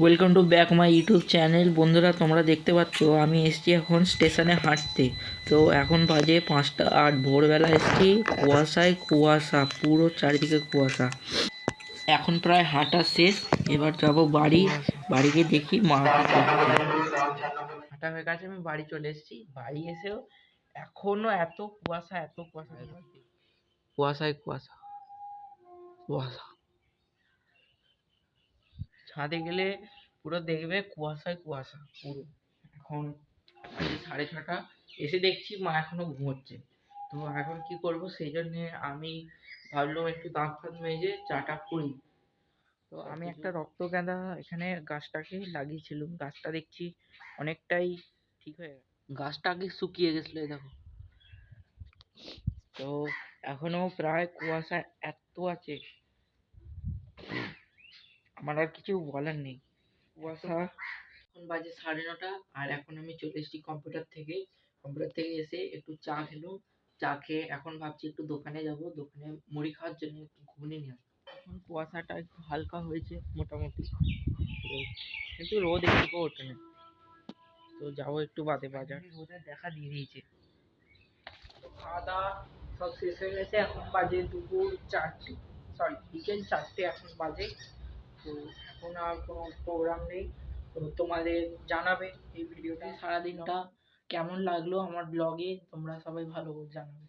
Welcome to back my YouTube channel বন্ধুরা তোমরা দেখতে পাচ্ছ আমি এসেছি এখন স্টেশনে হাঁটতে। তো এখন বাজে পাঁচটা আট ভোরবেলা এসেছি কুয়াশায় কুয়াশা পুরো চারিদিকে কুয়াশা। এখন প্রায় হাঁটা শেষ এবার যাব বাড়ি। বাড়ি গিয়ে দেখি মা। হাঁটা হয়ে গেছে আমি বাড়ি চলে এসেছি। বাড়ি এসেও এখনও এত কুয়াশা এত কুয়াশা। কুয়াশায় কুয়াশা। কুয়াশা। ছাদে গেলে পুরো দেখবে কুয়াশায় কুয়াশা পুরো। এখন সাড়ে ছটা এসে দেখছি মা এখনও ঘুমোচ্ছে। তো এখন কি করব? সেই জন্যে আমি ভাবলাম একটু দাঁত ফাঁত মেজে চাটা করি। তো আমি একটা রক্ত গাঁদা এখানে গাছটাকে লাগিয়েছিলাম। গাছটা দেখছি অনেকটাই ঠিক হয়ে গেছে। গাছটা আগে শুকিয়ে গেছিল দেখো। তো এখনও প্রায় কুয়াশা এত আছে আমার আর কিছু বলার নেই। কুয়াশা এখন বাজে সাড়ে নটা আর এখন আমি চলে এসেছি কম্পিউটার থেকে। কম্পিউটার থেকে এসে একটু চা খেলাম। চা খেয়ে এখন ভাবছি একটু দোকানে যাব। দোকানে মুড়ি খাওয়ার জন্য একটু ঘুগনি নিয়ে আসব। এখন কুয়াশাটা একটু হালকা হয়েছে মোটামুটি। কিন্তু রোদ একটুকু ওঠে না। তো যাব একটু বাদে বাজার। রোদের দেখা দিয়ে দিয়েছে। খাওয়া দাওয়া সব শেষ হয়ে গেছে। এখন বাজে দুপুর চারটে। সরি বিকেল চারটে এখন বাজে। তো এখন আর কোনো প্রোগ্রাম নেই। তো তোমাদের জানাবে এই ভিডিওটা সারাদিনটা কেমন লাগল আমার ব্লগে তোমরা সবাই ভালো জানাবে।